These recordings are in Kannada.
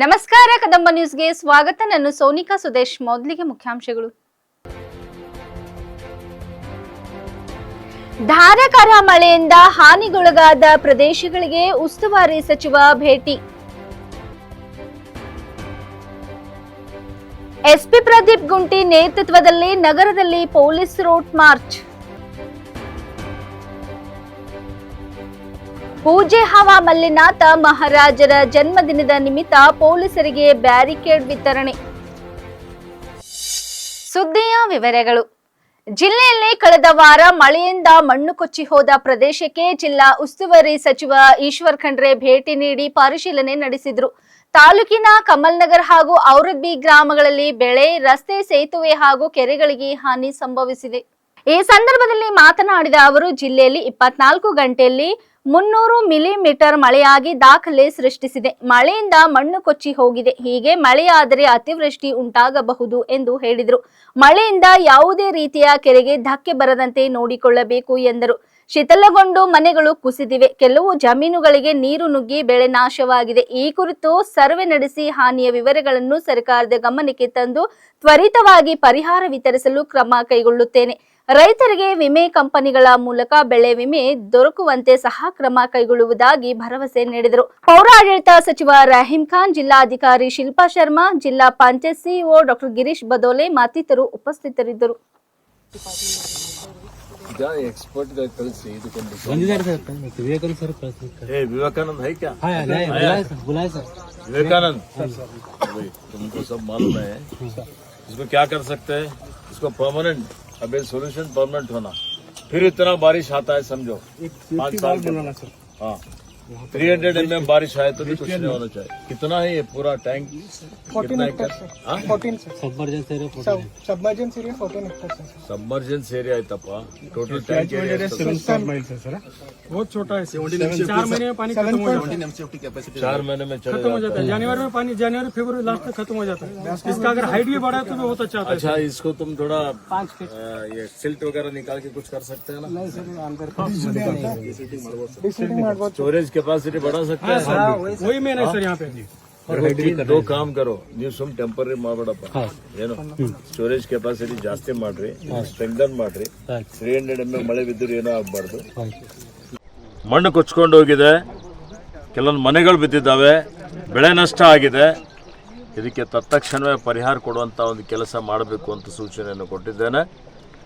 ನಮಸ್ಕಾರ, ಕದಂಬ ನ್ಯೂಸ್ಗೆ ಸ್ವಾಗತ. ನಾನು ಸೋನಿಕಾ ಸುದೇಶ್, ಮೊದಲಿಗೆ ಮುಖ್ಯಾಂಶಗಳು. ಧಾರಾಕಾರ ಮಳೆಯಿಂದ ಹಾನಿಗೊಳಗಾದ ಪ್ರದೇಶಗಳಿಗೆ ಉಸ್ತುವಾರಿ ಸಚಿವ ಭೇಟಿ. ಎಸ್ಪಿ ಪ್ರದೀಪ್ ಗುಂಟಿ ನೇತೃತ್ವದಲ್ಲಿ ನಗರದಲ್ಲಿ ಪೊಲೀಸ್ ರೂಟ್ ಮಾರ್ಚ್. ಪೂಜೆ ಹವಾ ಮಲ್ಲಿನಾಥ ಮಹಾರಾಜರ ಜನ್ಮದಿನದ ನಿಮಿತ್ತ ಪೊಲೀಸರಿಗೆ ಬ್ಯಾರಿಕೇಡ್ ವಿತರಣೆ. ಸುದ್ದಿಯ ವಿವರಗಳು. ಜಿಲ್ಲೆಯಲ್ಲಿ ಕಳೆದ ವಾರ ಮಳೆಯಿಂದ ಮಣ್ಣು ಕೊಚ್ಚಿ ಹೋದ ಪ್ರದೇಶಕ್ಕೆ ಜಿಲ್ಲಾ ಉಸ್ತುವಾರಿ ಸಚಿವ ಈಶ್ವರ್ ಖಂಡ್ರೆ ಭೇಟಿ ನೀಡಿ ಪರಿಶೀಲನೆ ನಡೆಸಿದ್ರು. ತಾಲೂಕಿನ ಕಮಲ್ನಗರ್ ಹಾಗೂ ಔರದ್ಬಿ ಗ್ರಾಮಗಳಲ್ಲಿ ಬೆಳೆ, ರಸ್ತೆ ಸೇತುವೆ ಹಾಗೂ ಕೆರೆಗಳಿಗೆ ಹಾನಿ ಸಂಭವಿಸಿದೆ. ಈ ಸಂದರ್ಭದಲ್ಲಿ ಮಾತನಾಡಿದ ಅವರು, ಜಿಲ್ಲೆಯಲ್ಲಿ ಇಪ್ಪತ್ನಾಲ್ಕು ಗಂಟೆಯಲ್ಲಿ ಮುನ್ನೂರು ಮಿಲಿಮೀಟರ್ ಮಳೆಯಾಗಿ ದಾಖಲೆ ಸೃಷ್ಟಿಸಿದೆ. ಮಳೆಯಿಂದ ಮಣ್ಣು ಕೊಚ್ಚಿ ಹೋಗಿದೆ. ಹೀಗೆ ಮಳೆಯಾದರೆ ಅತಿವೃಷ್ಟಿ ಉಂಟಾಗಬಹುದು ಎಂದು ಹೇಳಿದರು. ಮಳೆಯಿಂದ ಯಾವುದೇ ರೀತಿಯ ಕೆರೆಗೆ ಧಕ್ಕೆ ಬರದಂತೆ ನೋಡಿಕೊಳ್ಳಬೇಕು ಎಂದರು. ಶಿಥಲಗೊಂಡು ಮನೆಗಳು ಕುಸಿದಿವೆ. ಕೆಲವು ಜಮೀನುಗಳಿಗೆ ನೀರು ನುಗ್ಗಿ ಬೆಳೆ ನಾಶವಾಗಿದೆ. ಈ ಕುರಿತು ಸರ್ವೆ ನಡೆಸಿ ಹಾನಿಯ ವಿವರಗಳನ್ನು ಸರ್ಕಾರದ ಗಮನಕ್ಕೆ ತಂದು ತ್ವರಿತವಾಗಿ ಪರಿಹಾರ ವಿತರಿಸಲು ಕ್ರಮ ಕೈಗೊಳ್ಳುತ್ತೇನೆ. ರೈತರಿಗೆ ವಿಮೆ ಕಂಪನಿಗಳ ಮೂಲಕ ಬೆಳೆ ವಿಮೆ ದೊರಕುವಂತೆ ಸಹ ಕ್ರಮ ಕೈಗೊಳ್ಳುವುದಾಗಿ ಭರವಸೆ ನೀಡಿದರು ಪೌರಾಡಳಿತ ಸಚಿವ ರಹೀಂ ಖಾನ್ ಜಿಲ್ಲಾಧಿಕಾರಿ ಶಿಲ್ಪಾ ಶರ್ಮಾ ಜಿಲ್ಲಾ ಪಂಚಾಯತ್ ಸಿಇಒ ಡಾಕ್ಟರ್ ಗಿರೀಶ್ ಬದೋಲೆ ಮತ್ತಿತರರು ಉಪಸ್ಥಿತರಿದ್ದರು ಈಗ एक्सपर्ट ಕಳಿಸಿ ಇದಕ್ಕೊಂದು ಬಂದಿದ್ದಾರೆ ಸರ್ ಮತ್ತೆ ವಿವೇಕಾನಂದ ಸರ್ ಕಳಿಸ್ಬೇಕು ए विवेकानंद है क्या हाँ नहीं बुलाए सर बुलाए सर विवेकानंद भाई तुमको सब मालूम है इसको क्या कर सकते हैं इसको परमानेंट अब ये सोल्यूशन परमानेंट होना। फिर इतना बारिश आता है समझो। पाँच साल के हाँ। थ्री हंड्रेड एम एम बारिश आए तो भी कुछ नहीं होना चाहिए। कितना है ये पूरा टैंक सबमर्जेंस एरिया है? तपा टोटल टैंक बहुत छोटा है चार महीने में पानी खत्म हो जाता है। चार महीने में खत्म हो जाता है। जनवरी में पानी जनवरी फरवरी लास्ट तक खत्म हो जाता है। इसका अगर हाइट भी बढ़ा तो बहुत अच्छा अच्छा इसको तुम थोड़ा ये सिल्ट वगैरह निकाल के कुछ कर सकते हैं ना? स्टोरेज कैपेसिटी बढ़ा सकते हैं है वही मेन है सर यहाँ पे देखो, दो काम करो ನೀವು ಸುಮ್ ಟೆಂಪರರಿ ಮಾಡ್ಬೇಡಪ್ಪ ಏನು ಸ್ಟೋರೇಜ್ ಕೆಪಾಸಿಟಿ ಜಾಸ್ತಿ ಮಾಡ್ರಿ ಸ್ಟ್ರೆಂಗನ್ ಮಾಡ್ರಿ ತ್ರೀ ಹಂಡ್ರೆಡ್ ಎಮ್ ಎಂ ಮಳೆ ಬಿದ್ದರೂ ಏನೂ ಆಗಬಾರ್ದು ಮಣ್ಣು ಕೊಚ್ಕೊಂಡು ಹೋಗಿದೆ ಕೆಲವೊಂದು ಮನೆಗಳು ಬಿದ್ದಿದ್ದಾವೆ ಬೆಳೆ ನಷ್ಟ ಆಗಿದೆ ಇದಕ್ಕೆ ತತ್ಕ್ಷಣವೇ ಪರಿಹಾರ ಕೊಡುವಂಥ ಒಂದು ಕೆಲಸ ಮಾಡಬೇಕು ಅಂತ ಸೂಚನೆಯನ್ನು ಕೊಟ್ಟಿದ್ದೇನೆ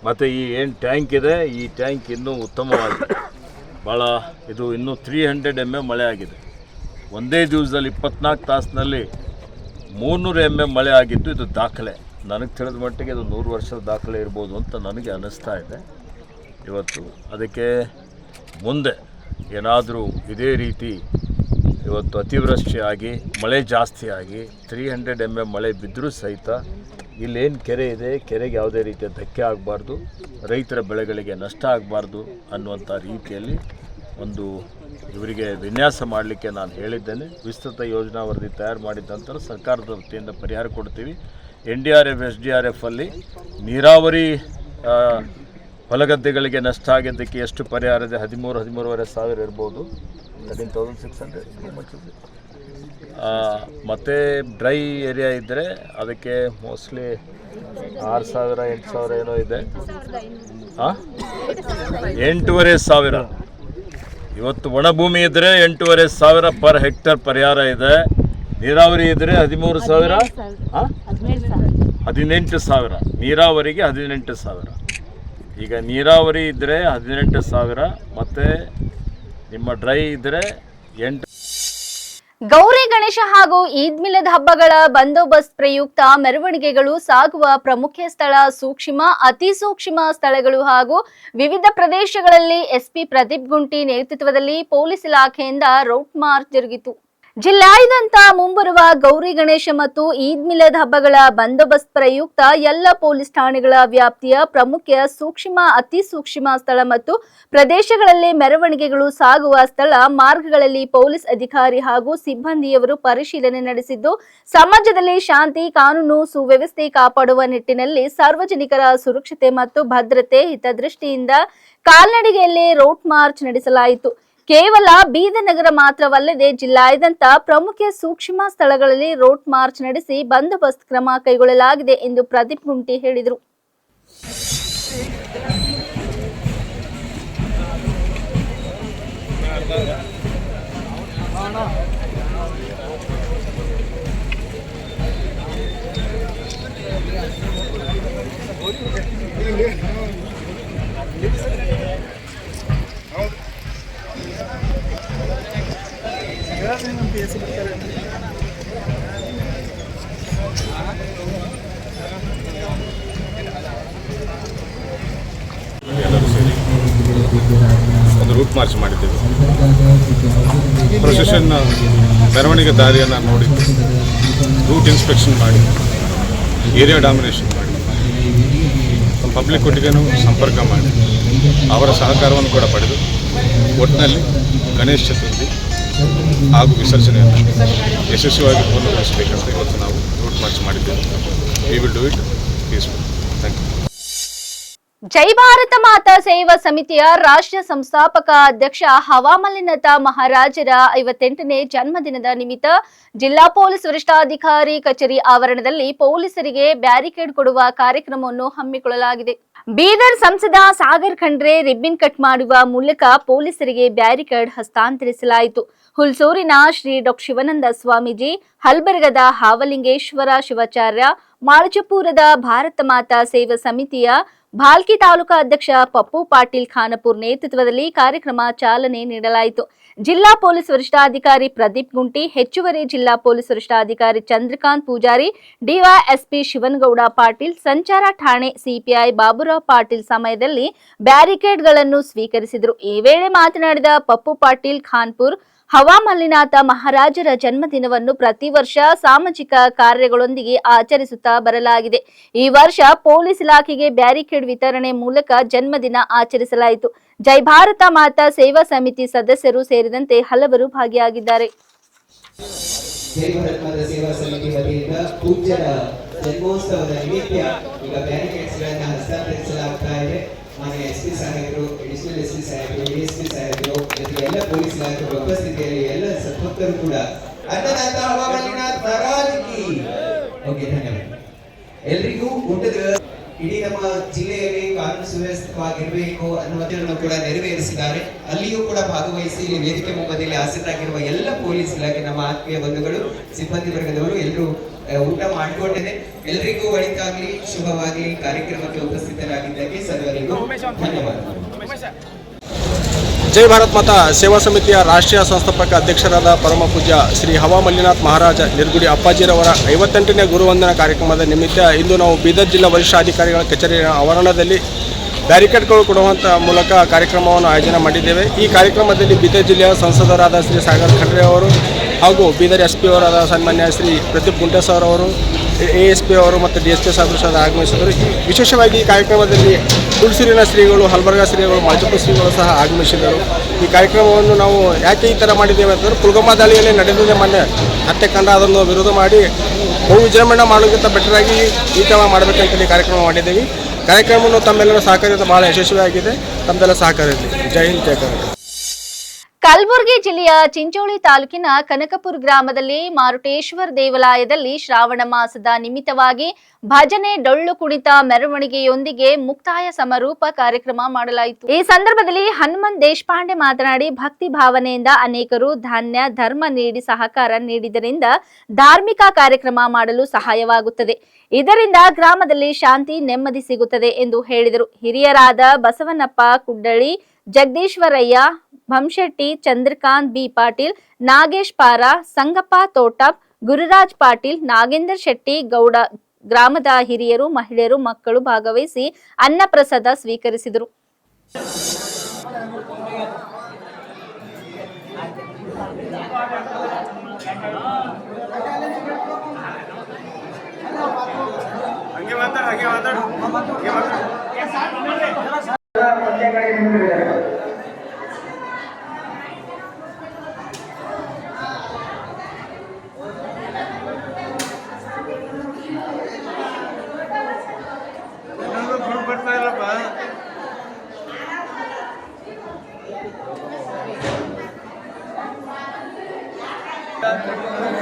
ಮತ್ತು ಈ ಏನು ಟ್ಯಾಂಕ್ ಇದೆ ಈ ಟ್ಯಾಂಕ್ ಇನ್ನೂ ಉತ್ತಮವಾಗಿದೆ ಭಾಳ ಇದು ಇನ್ನೂ ತ್ರೀ ಹಂಡ್ರೆಡ್ ಎಂ ಎ ಮಳೆ ಆಗಿದೆ. ಒಂದೇ ದಿವಸದಲ್ಲಿ ಇಪ್ಪತ್ನಾಲ್ಕು ತಾಸಿನಲ್ಲಿ ಮೂರ್ನೂರು ಎಂ ಎ ಮಳೆ ಆಗಿದ್ದು ಇದು ದಾಖಲೆ. ನನಗೆ ತಿಳಿದ ಮಟ್ಟಿಗೆ ಇದು ನೂರು ವರ್ಷದ ದಾಖಲೆ ಇರ್ಬೋದು ಅಂತ ನನಗೆ ಅನ್ನಿಸ್ತಾ ಇದೆ. ಇವತ್ತು ಅದಕ್ಕೆ ಮುಂದೆ ಏನಾದರೂ ಇದೇ ರೀತಿ ಇವತ್ತು ಅತಿವೃಷ್ಟಿಯಾಗಿ, ಮಳೆ ಜಾಸ್ತಿಯಾಗಿ ತ್ರೀ ಹಂಡ್ರೆಡ್ ಎಂ ಎ ಮಳೆ ಬಿದ್ದರೂ ಸಹಿತ ಇಲ್ಲೇನು ಕೆರೆ ಇದೆ ಕೆರೆಗೆ ಯಾವುದೇ ರೀತಿಯ ಧಕ್ಕೆ ಆಗಬಾರ್ದು ರೈತರ ಬೆಳೆಗಳಿಗೆ ನಷ್ಟ ಆಗಬಾರ್ದು ಅನ್ನುವಂಥ ರೀತಿಯಲ್ಲಿ ಒಂದು ಇವರಿಗೆ ವಿನ್ಯಾಸ ಮಾಡಲಿಕ್ಕೆ ನಾನು ಹೇಳಿದ್ದೇನೆ. ವಿಸ್ತೃತ ಯೋಜನಾ ವರದಿ ತಯಾರು ಮಾಡಿದ ನಂತರ ಸರ್ಕಾರದ ವತಿಯಿಂದ ಪರಿಹಾರ ಕೊಡ್ತೀವಿ. N D R F S D R ಎಫಲ್ಲಿ ನೀರಾವರಿ ಆ, ಹೊಲಗದ್ದೆಗಳಿಗೆ ನಷ್ಟ ಆಗಿದ್ದಕ್ಕೆ ಎಷ್ಟು ಪರಿಹಾರ ಇದೆ? ಹದಿಮೂರು ಹದಿಮೂರುವರೆ ಸಾವಿರ ಇರ್ಬೋದು. ತೌಸಂಡ್ ಸಿಕ್ಸ್ ಹಂಡ್ರೆಡ್ ಮತ್ತು ಡ್ರೈ ಏರಿಯಾ ಇದ್ದರೆ ಅದಕ್ಕೆ ಮೋಸ್ಟ್ಲಿ ಆರು ಸಾವಿರ, ಎಂಟು ಸಾವಿರ ಏನೋ ಇದೆ. ಹಾಂ ಎಂಟೂವರೆ ಸಾವಿರ. ಇವತ್ತು ಒಣಭೂಮಿ ಇದ್ದರೆ ಎಂಟೂವರೆ ಸಾವಿರ ಪರ್ ಹೆಕ್ಟರ್ ಪರಿಹಾರ ಇದೆ. ನೀರಾವರಿ ಇದ್ದರೆ ಹದಿಮೂರು ಸಾವಿರ. ಹಾಂ ಹದಿನೆಂಟು ಸಾವಿರ. ನೀರಾವರಿಗೆ ಹದಿನೆಂಟು ಸಾವಿರ. ಈಗ ನೀರಾವರಿ ಇದ್ದರೆ ಹದಿನೆಂಟು ಸಾವಿರ. ಮತ್ತು ನಿಮ್ಮ ಡ್ರೈ ಇದ್ದರೆ ಎಂಟು ಗೌರಿ ಗಣೇಶ ಹಾಗೂ ಈದ್ ಮಿಲದ್ ಹಬ್ಬಗಳ ಬಂದೋಬಸ್ತ್ ಪ್ರಯುಕ್ತ ಮೆರವಣಿಗೆಗಳು ಸಾಗುವ ಪ್ರಮುಖ ಸ್ಥಳ ಸೂಕ್ಷ್ಮ, ಅತಿ ಸೂಕ್ಷ್ಮ ಸ್ಥಳಗಳು ಹಾಗೂ ವಿವಿಧ ಪ್ರದೇಶಗಳಲ್ಲಿ ಎಸ್ಪಿ ಪ್ರದೀಪ್ ಗುಂಟಿ ನೇತೃತ್ವದಲ್ಲಿ ಪೊಲೀಸ್ ಇಲಾಖೆಯಿಂದ ರೌಟ್ ಮಾರ್ಚ್ ಜರುಗಿತು. ಜಿಲ್ಲಾದ್ಯಂತ ಮುಂಬರುವ ಗೌರಿ ಗಣೇಶ ಮತ್ತು ಈದ್ ಮಿಲದ್ ಹಬ್ಬಗಳ ಬಂದೋಬಸ್ತ್ ಪ್ರಯುಕ್ತ ಎಲ್ಲ ಪೊಲೀಸ್ ಠಾಣೆಗಳ ವ್ಯಾಪ್ತಿಯ ಪ್ರಮುಖ ಸೂಕ್ಷ್ಮ, ಅತಿ ಸೂಕ್ಷ್ಮ ಸ್ಥಳ ಮತ್ತು ಪ್ರದೇಶಗಳಲ್ಲಿ ಮೆರವಣಿಗೆಗಳು ಸಾಗುವ ಸ್ಥಳ ಮಾರ್ಗಗಳಲ್ಲಿ ಪೊಲೀಸ್ ಅಧಿಕಾರಿ ಹಾಗೂ ಸಿಬ್ಬಂದಿಯವರು ಪರಿಶೀಲನೆ ನಡೆಸಿದ್ದು, ಸಮಾಜದಲ್ಲಿ ಶಾಂತಿ, ಕಾನೂನು ಸುವ್ಯವಸ್ಥೆ ಕಾಪಾಡುವ ನಿಟ್ಟಿನಲ್ಲಿ ಸಾರ್ವಜನಿಕರ ಸುರಕ್ಷತೆ ಮತ್ತು ಭದ್ರತೆ ಹಿತದೃಷ್ಟಿಯಿಂದ ಕಾಲ್ನಡಿಗೆಯಲ್ಲಿ ರೋಡ್ ಮಾರ್ಚ್ ನಡೆಸಲಾಯಿತು. ಕೇವಲ ಬೀದನಗರ ನಗರ ಮಾತ್ರವಲ್ಲದೆ ಜಿಲ್ಲಾದ್ಯಂತ ಪ್ರಮುಖ ಸೂಕ್ಷ್ಮ ಸ್ಥಳಗಳಲ್ಲಿ ರೋಡ್ ಮಾರ್ಚ್ ನಡೆಸಿ ಬಂದೋಬಸ್ತ್ ಕ್ರಮ ಕೈಗೊಳ್ಳಲಾಗಿದೆ ಎಂದು ಪ್ರದೀಪ್ ಗುಂಟಿ ಹೇಳಿದರು. ಒಂದು ರೂಟ್ ಮಾರ್ಚ್ ಮಾಡಿದ್ದೇವೆ. ಪ್ರೊಸೆಷನ್ ಮೆರವಣಿಗೆ ದಾರಿಯನ್ನು ನೋಡಿ ರೂಟ್ ಇನ್ಸ್ಪೆಕ್ಷನ್ ಮಾಡಿ ಏರಿಯಾ ಡಾಮಿನೇಷನ್ ಮಾಡಿ ಪಬ್ಲಿಕ್ ಒಟ್ಟಿಗೆನೂ ಸಂಪರ್ಕ ಮಾಡಿ, ಅವರ ಸಹಕಾರವನ್ನು ಕೂಡ ಪಡೆದು ಒಟ್ಟಿನಲ್ಲಿ ಗಣೇಶ ಚತುರ್ಥಿ ಹಾಗೂ ವಿಸರ್ಜನೆಯನ್ನು ಯಶಸ್ವಿಯಾಗಿ ಪೂರ್ಣಗೊಳಿಸಬೇಕಂತ ಇವತ್ತು ನಾವು ರೂಟ್ ಮಾರ್ಚ್ ಮಾಡಿದ್ದೇವೆ. We will do it peaceful thank you ಜೈ ಭಾರತ ಮಾತಾ ಸೇವಾ ಸಮಿತಿಯ ರಾಷ್ಟ್ರ ಸಂಸ್ಥಾಪಕ ಅಧ್ಯಕ್ಷ ಹವಾಮಲಿನತ ಮಹಾರಾಜರ ಐವತ್ತೆಂಟನೇ ಜನ್ಮದಿನದ ನಿಮಿತ್ತ ಜಿಲ್ಲಾ ಪೊಲೀಸ್ ವರಿಷ್ಠಾಧಿಕಾರಿ ಕಚೇರಿ ಆವರಣದಲ್ಲಿ ಪೊಲೀಸರಿಗೆ ಬ್ಯಾರಿಕೇಡ್ ಕೊಡುವ ಕಾರ್ಯಕ್ರಮವನ್ನು ಹಮ್ಮಿಕೊಳ್ಳಲಾಗಿದೆ. ಬೀದರ್ ಸಂಸದ ಸಾಗರ್ ಖಂಡ್ರೆ ರಿಬ್ಬಿನ್ ಕಟ್ ಮಾಡುವ ಮೂಲಕ ಪೊಲೀಸರಿಗೆ ಬ್ಯಾರಿಕೇಡ್ ಹಸ್ತಾಂತರಿಸಲಾಯಿತು. ಹುಲ್ಸೂರಿನ ಶ್ರೀ ಡಾ ಶಿವಾನಂದ ಸ್ವಾಮೀಜಿ, ಹಲ್ಬರ್ಗದ ಹಾವಲಿಂಗೇಶ್ವರ ಶಿವಾಚಾರ್ಯ ಮಾಳಜಪುರದ ಭಾರತ ಮಾತಾ ಸೇವಾ ಸಮಿತಿಯ ಭಾಲ್ಕಿ ತಾಲೂಕಾ ಅಧ್ಯಕ್ಷ ಪಪ್ಪು ಪಾಟೀಲ್ ಖಾನಪುರ್ ನೇತೃತ್ವದಲ್ಲಿ ಕಾರ್ಯಕ್ರಮ ಚಾಲನೆ ನೀಡಲಾಯಿತು. ಜಿಲ್ಲಾ ಪೊಲೀಸ್ ವರಿಷ್ಠಾಧಿಕಾರಿ ಪ್ರದೀಪ್ ಗುಂಟಿ, ಹೆಚ್ಚುವರಿ ಜಿಲ್ಲಾ ಪೊಲೀಸ್ ವರಿಷ್ಠಾಧಿಕಾರಿ ಚಂದ್ರಕಾಂತ್ ಪೂಜಾರಿ, ಡಿವೈಎಸ್ಪಿ ಶಿವನಗೌಡ ಪಾಟೀಲ್, ಸಂಚಾರ ಠಾಣೆ ಸಿಪಿಐ ಬಾಬುರಾವ್ ಪಾಟೀಲ್ ಸಮಯದಲ್ಲಿ ಬ್ಯಾರಿಕೇಡ್ಗಳನ್ನು ಸ್ವೀಕರಿಸಿದರು. ಈ ವೇಳೆ ಮಾತನಾಡಿದ ಪಪ್ಪು ಪಾಟೀಲ್ ಖಾನ್ಪುರ್ ಹವಾಮಲ್ಲಿನಾಥ ಮಹಾರಾಜರ ಜನ್ಮದಿನವನ್ನು ಪ್ರತಿ ವರ್ಷ ಸಾಮಾಜಿಕ ಕಾರ್ಯಗಳೊಂದಿಗೆ ಆಚರಿಸುತ್ತಾ ಬರಲಾಗಿದೆ. ಈ ವರ್ಷ ಪೊಲೀಸ್ ಇಲಾಖೆಗೆ ಬ್ಯಾರಿಕೇಡ್ ವಿತರಣೆ ಮೂಲಕ ಜನ್ಮದಿನ ಆಚರಿಸಲಾಯಿತು. ಜೈ ಭಾರತ ಮಾತಾ ಸೇವಾ ಸಮಿತಿ ಸದಸ್ಯರು ಸೇರಿದಂತೆ ಹಲವರು ಭಾಗಿಯಾಗಿದ್ದಾರೆ. ಜನ್ಮೋತ್ಸವದ ನಿಮಿತ್ತ ಈಗ ಹಸ್ತಾಂತರಿಸಲಾಗ್ತಾ ಇದೆ. ಮಾನ್ಯ ಎಸ್ ಪಿ ಸಾಹೇಬರು ಅಡಿಷನಲ್ ಎಸ್ ಪಿ ಸಾಹೇಬರು ಡಿಎಸ್ಪಿ ಸಾಹೇಬರು ಜೊತೆಗೆ ಎಲ್ಲ ಪೊಲೀಸ್ ಇಲಾಖೆಗಳ ಉಪಸ್ಥಿತಿಯಲ್ಲಿ ಎಲ್ಲ ಸದ್ಭಕ್ತರು ಕೂಡ. ಅನ್ನದಾತ ಓಕೆ, ಧನ್ಯವಾದ. ಎಲ್ರಿಗೂ ಊಟದ ಇಡೀ ನಮ್ಮ ಜಿಲ್ಲೆಯಲ್ಲಿ ಕಾನೂನು ಸುವ್ಯವಸ್ಥಿತವಾಗಿರಬೇಕು ಅನ್ನುವುದನ್ನು ಕೂಡ ನೆರವೇರಿಸಿದ್ದಾರೆ. ಅಲ್ಲಿಯೂ ಕೂಡ ಭಾಗವಹಿಸಿ ಇಲ್ಲಿ ವೇದಿಕೆ ಮುಂಬದಿಯಲ್ಲಿ ಆಸೀನರಾಗಿರುವ ಎಲ್ಲ ಪೊಲೀಸ್ ಇಲಾಖೆ, ನಮ್ಮ ಆತ್ಮೀಯ ಬಂಧುಗಳು, ಸಿಬ್ಬಂದಿ ವರ್ಗದವರು ಎಲ್ಲರೂ ಊಟ ಮಾಡಿಕೊಂಡಿದೆ ಎಲ್ರಿಗೂ ಒಳಿತಾಗ್ಲಿ, ಶುಭವಾಗಲಿ, ಕಾರ್ಯಕ್ರಮಕ್ಕೆ ಉಪಸ್ಥಿತರಾಗಿದ್ದಕ್ಕೆ ಸರ್ವರಿಗೂ ಧನ್ಯವಾದಗಳು. ಜೈ ಭಾರತ್ ಮತ ಸೇವಾ ಸಮಿತಿಯ ರಾಷ್ಟ್ರೀಯ ಸಂಸ್ಥಾಪಕ ಅಧ್ಯಕ್ಷರಾದ ಪರಮ ಪೂಜ್ಯ ಶ್ರೀ ಹವಾ ಮಲ್ಲಿನಾಥ್ ಮಹಾರಾಜ ನಿರ್ಗುಡಿ ಅಪ್ಪಾಜಿರವರ ಐವತ್ತೆಂಟನೇ ಗುರುವಂದನಾ ಕಾರ್ಯಕ್ರಮದ ನಿಮಿತ್ತ ಇಂದು ನಾವು ಬೀದರ್ ಜಿಲ್ಲಾ ವರಿಷ್ಠಾಧಿಕಾರಿಗಳ ಕಚೇರಿಯ ಆವರಣದಲ್ಲಿ ಬ್ಯಾರಿಕೇಡ್ಗಳು ಕೊಡುವಂಥ ಮೂಲಕ ಕಾರ್ಯಕ್ರಮವನ್ನು ಆಯೋಜನೆ ಮಾಡಿದ್ದೇವೆ. ಈ ಕಾರ್ಯಕ್ರಮದಲ್ಲಿ ಬೀದರ್ ಜಿಲ್ಲೆಯ ಸಂಸದರಾದ ಶ್ರೀ ಸಾಗರ್ ಖಂಡ್ರೆ ಅವರು ಹಾಗೂ ಬೀದರ್ ಎಸ್ ಪಿ ಅವರಾದ ಸನ್ಮಾನ್ಯ ಶ್ರೀ ಪ್ರದೀಪ್ ಗುಂಟೆ ಸರ್ ಅವರು ಎ ಎಸ್ ಪಿ ಅವರು ಮತ್ತು ಡಿ ಎಸ್ ಪಿ ಸದಸ್ಯರು ಆಗಮಿಸಿದರು. ಈ ವಿಶೇಷವಾಗಿ ಈ ಕಾರ್ಯಕ್ರಮದಲ್ಲಿ ತುಳಸೂರಿನ ಶ್ರೀಗಳು, ಹಲ್ಬರ್ಗ ಶ್ರೀಗಳು ಮಾಚಪ್ಪ ಶ್ರೀಗಳು ಸಹ ಆಗಮಿಸಿದರು. ಈ ಕಾರ್ಯಕ್ರಮವನ್ನು ನಾವು ಯಾಕೆ ಈ ಥರ ಮಾಡಿದ್ದೇವೆ ಅಂತಂದರೆ ಪುಲ್ಗಮ್ಮ ದಾಳಿಯಲ್ಲಿ ನಡೆದಿದೆ ಮೊನ್ನೆ. ಹತ್ಯೆಕಾಂಡ ಅದನ್ನು ವಿರೋಧ ಮಾಡಿ ಬಹು ವಿಜೃಂಭಣೆ ಮಾಡೋಕ್ಕಿಂತ ಬೆಟರಾಗಿ ಈ ಥರ ಮಾಡಬೇಕಂತೇಳಿ ಕಾರ್ಯಕ್ರಮ ಮಾಡಿದ್ದೀವಿ. ಕಾರ್ಯಕ್ರಮವನ್ನು ತಮ್ಮೆಲ್ಲರ ಸಹಕಾರದಿಂದ ಭಾಳ ಯಶಸ್ವಿಯಾಗಿದೆ. ತಮ್ಮೆಲ್ಲ ಸಹಕಾರ ಜೈ ಹಿಂದ್, ಜೈ ಕರ್ನಾಟಕ. ಕಲಬುರಗಿ ಜಿಲ್ಲೆಯ ಚಿಂಚೋಳಿ ತಾಲೂಕಿನ ಕನಕಪುರ ಗ್ರಾಮದಲ್ಲಿ ಮಾರುಟೇಶ್ವರ ದೇವಾಲಯದಲ್ಲಿ ಶ್ರಾವಣ ಮಾಸದ ನಿಮಿತ್ತವಾಗಿ ಭಜನೆ, ಡೊಳ್ಳು ಕುಣಿತ, ಮೆರವಣಿಗೆಯೊಂದಿಗೆ ಮುಕ್ತಾಯ ಸಮಾರೋಪ ಕಾರ್ಯಕ್ರಮ ಮಾಡಲಾಯಿತು. ಈ ಸಂದರ್ಭದಲ್ಲಿ ಹನುಮಂತ್ ದೇಶಪಾಂಡೆ ಮಾತನಾಡಿ, ಭಕ್ತಿ ಭಾವನೆಯಿಂದ ಅನೇಕರು ಧಾನ್ಯ, ಧರ್ಮ ನೀಡಿ ಸಹಕಾರ ನೀಡಿದರಿಂದ ಧಾರ್ಮಿಕ ಕಾರ್ಯಕ್ರಮ ಮಾಡಲು ಸಹಾಯವಾಗುತ್ತದೆ. ಇದರಿಂದ ಗ್ರಾಮದಲ್ಲಿ ಶಾಂತಿ ನೆಮ್ಮದಿ ಸಿಗುತ್ತದೆ ಎಂದು ಹೇಳಿದರು. ಹಿರಿಯರಾದ ಬಸವನಪ್ಪ ಕುಡ್ಡಳಿ ಜಗದೀಶ್ವರಯ್ಯ, ಭಂಶೆಟ್ಟಿ, ಚಂದ್ರಕಾಂತ್, ಬಿ ಪಾಟೀಲ್, ನಾಗೇಶ್ ಪಾರ, ಸಂಗಪ್ಪ ತೋಟಪ್, ಗುರುರಾಜ್ ಪಾಟೀಲ್, ನಾಗೇಂದ್ರ ಶೆಟ್ಟಿ, ಗೌಡ ಗ್ರಾಮದ ಹಿರಿಯರು, ಮಹಿಳೆಯರು, ಮಕ್ಕಳು ಭಾಗವಹಿಸಿ ಅನ್ನಪ್ರಸಾದ ಸ್ವೀಕರಿಸಿದರು. ಹಂಗೆ ಮಾತಾಡ ಹಂಗೆ ಮಾತಾಡ Yeah.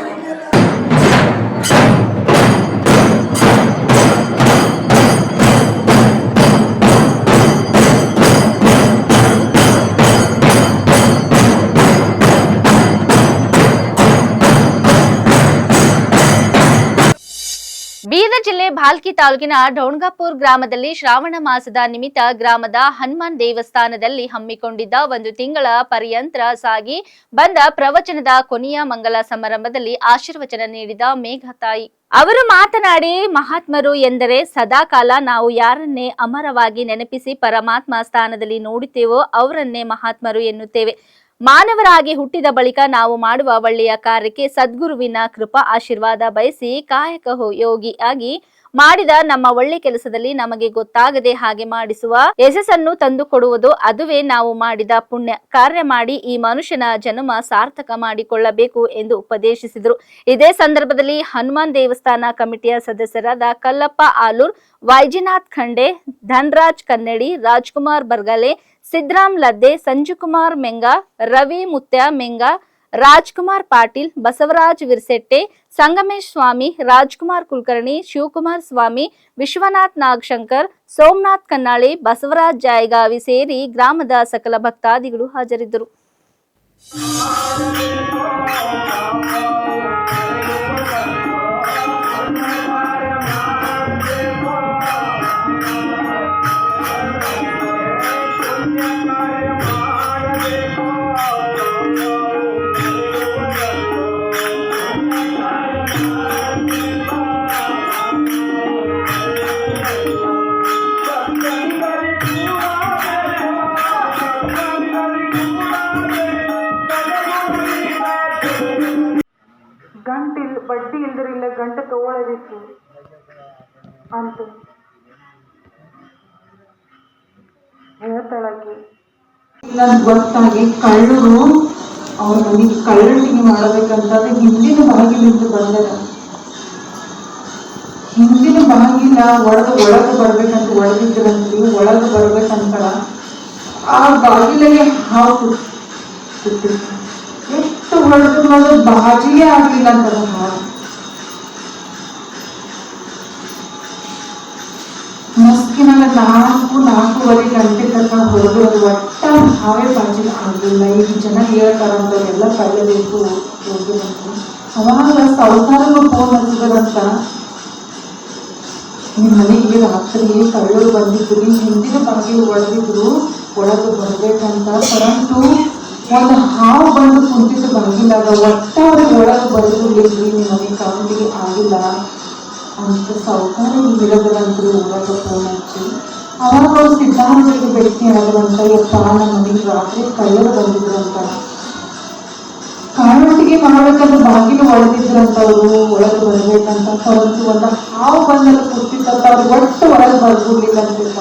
ಬೀದರ್ ಜಿಲ್ಲೆ ಭಾಲ್ಕಿ ತಾಲೂಕಿನ ಡೌಣ್ಗಾಪುರ್ ಗ್ರಾಮದಲ್ಲಿ ಶ್ರಾವಣ ಮಾಸದ ನಿಮಿತ್ತ ಗ್ರಾಮದ ಹನುಮಾನ್ ದೇವಸ್ಥಾನದಲ್ಲಿ ಹಮ್ಮಿಕೊಂಡಿದ್ದ ಒಂದು ತಿಂಗಳ ಪರ್ಯಂತರ ಸಾಗಿ ಬಂದ ಪ್ರವಚನದ ಕೊನೆಯ ಮಂಗಲ ಸಮಾರಂಭದಲ್ಲಿ ಆಶೀರ್ವಚನ ನೀಡಿದ ಮೇಘತಾಯಿ ಅವರು ಮಾತನಾಡಿ, ಮಹಾತ್ಮರು ಎಂದರೆ ಸದಾಕಾಲ ನಾವು ಯಾರನ್ನೇ ಅಮರವಾಗಿ ನೆನಪಿಸಿ ಪರಮಾತ್ಮ ಸ್ಥಾನದಲ್ಲಿ ನೋಡುತ್ತೇವೋ ಅವರನ್ನೇ ಮಹಾತ್ಮರು ಎನ್ನುತ್ತೇವೆ. ಮಾನವರಾಗಿ ಹುಟ್ಟಿದ ಬಳಿಕ ನಾವು ಮಾಡುವ ಒಳ್ಳೆಯ ಕಾರ್ಯಕ್ಕೆ ಸದ್ಗುರುವಿನ ಕೃಪಾ ಆಶೀರ್ವಾದ ಬಯಸಿ ಕಾಯಕ ಯೋಗಿ ಆಗಿ ಮಾಡಿದ ನಮ್ಮ ಒಳ್ಳೆ ಕೆಲಸದಲ್ಲಿ ನಮಗೆ ಗೊತ್ತಾಗದೆ ಹಾಗೆ ಮಾಡಿಸುವ ಯಶಸ್ಸನ್ನು ತಂದು ಕೊಡುವುದು ಅದುವೇ ನಾವು ಮಾಡಿದ ಪುಣ್ಯ. ಕಾರ್ಯ ಮಾಡಿ ಈ ಮನುಷ್ಯನ ಜನ್ಮ ಸಾರ್ಥಕ ಮಾಡಿಕೊಳ್ಳಬೇಕು ಎಂದು ಉಪದೇಶಿಸಿದರು. ಇದೇ ಸಂದರ್ಭದಲ್ಲಿ ಹನುಮಾನ್ ದೇವಸ್ಥಾನ ಕಮಿಟಿಯ ಸದಸ್ಯರಾದ ಕಲ್ಲಪ್ಪ ಆಲೂರ್, ವೈಜಿನಾಥ್ ಖಂಡೆ, ಧನ್ರಾಜ್ ಕನ್ನಡಿ, ರಾಜ್ಕುಮಾರ್ ಬರ್ಗಲೆ, ಸಿದ್ರಾಮ್ ಲದ್ದೆ, ಸಂಜುಕುಮಾರ್ ಮೆಂಗ, ರವಿ ಮುತ್ಯ ಮೆಂಗ ರಾಜ್ಕುಮಾರ್ ಪಾಟೀಲ್, ಬಸವರಾಜ್ ವಿರ್ಸೆಟ್ಟೆ, ಸಂಗಮೇಶ್ ಸ್ವಾಮಿ, ರಾಜ್ಕುಮಾರ್ ಕುಲಕರ್ಣಿ, ಶಿವಕುಮಾರ್ ಸ್ವಾಮಿ, ವಿಶ್ವನಾಥ್ ನಾಗಶಂಕರ್, ಸೋಮನಾಥ್ ಕನ್ನಾಳಿ, ಬಸವರಾಜ್ ಜಾಯಗಾವಿ ಸೇರಿ ಗ್ರಾಮದ ಸಕಲ ಭಕ್ತಾದಿಗಳು ಹಾಜರಿದ್ದರು. ಗಂಟು ಇಲ್ ಬಡ್ಡಿ ಇಲ್ದಿರಿಲ್ಲ, ಗಂಟು ತಗೊಳ್ಳೋದಿತ್ತು ಅಂತ ಹೇಳ್ತಾಳಾಕಿ. ನನ್ಗೆ ಗೊತ್ತಾಗಿ ಕಳ್ಳರು ಅವ್ರ ಮನೆಗೆ ಕಳ್ಳಟಿಗೆ ಮಾಡಬೇಕಂತ ಹಿಂದಿನ ಬಾಗಿಲಿಂದ ಬಂದರ. ಹಿಂದಿನ ಬಾಗಿಲ ಒಳಗೆ ಒಳಗೆ ಬರ್ಬೇಕಂತ ಒಳಗಿದ್ರಂತಿ ಒಳಗೆ ಬರ್ಬೇಕಂತ ಆ ಬಾಗಿಲಿಗೆ ಹಾಕು. ಅದು ಬಾಜಿಯೇ ಆಗ್ಲಿಲ್ಲ ಅಂತಾರ ಹಾವು ನಾಲ್ಕು, ನಾಲ್ಕೂವರೆ ಗಂಟೆ ತನಕ ಹೊಡೆದು ಅದು ಒಟ್ಟ ಹಾವೇ ಬಾಜಿ ಆಗಲಿಲ್ಲ ಈಗ ಜನ ಹೇಳ್ತಾರ ಎಲ್ಲ ಕಲಿಯಬೇಕು ಹೋಗಿ ಅವಾಗ ಸಾವುಕಾರರು ಫೋನ್ ಹಚ್ಚಿದ್ರಂತ ನಿಮ್ಮ ಮನೆಗೆ ರಾತ್ರಿ ಕಳ್ಳರು ಬಂದಿದ್ರು ಹಿಂದಿನ ಬಾಗಿಲು ಒಳಗಿದ್ರು ಒಳಗೆ ಬರಬೇಕಂತ ಪರಂತು ಒಂದು ಹಾವು ಬಂದು ಕುಂತಿದ್ದು ಬಂದಿಲ್ಲ ಒಟ್ಟ ಅವ್ರಿಗೆ ಒಳಗೆ ಬಂದು ಬಿಡಿಸಿ ನಿಮಗೆ ಕೌಂಟಿಗೆ ಆಗಿಲ್ಲ ಅಂತ ಸೌಕರ್ಯ ಹೇಳಿದ್ರಂತ್ರು ಊರಾಗ ಫೋನ್ ಹಚ್ಚಿ ಅವಾಗ ಅವ್ರು ಸಿದ್ಧಾಂತಕ್ಕೆ ಭೇಟಿ ಆದ್ರಂತ ಯಪ್ಪ ನಮಗೆ ರಾತ್ರಿ ಕಳ್ಳರು ಬಂದಿದ್ರು ಅಂತ. ಕಾರೊಟ್ಟಿಗೆ ಮಾಡ್ಬೇಕಂದ್ರೆ ಬಾಗಿಲು ಒಳಗಿದ್ರಂತ ಅವರು ಒಳಗೆ ಬರ್ಬೇಕಂತ, ಪರಂತು ಒಂದು ಹಾವು ಬಂದಲ್ಲಿ ಕೂತಿತ್ತಂತ ಅವ್ರು ಒಟ್ಟು ಒಳಗೆ ಬರ್ಬಿಡ್ಲಿಲ್ಲ ಅಂತಿಲ್ಲ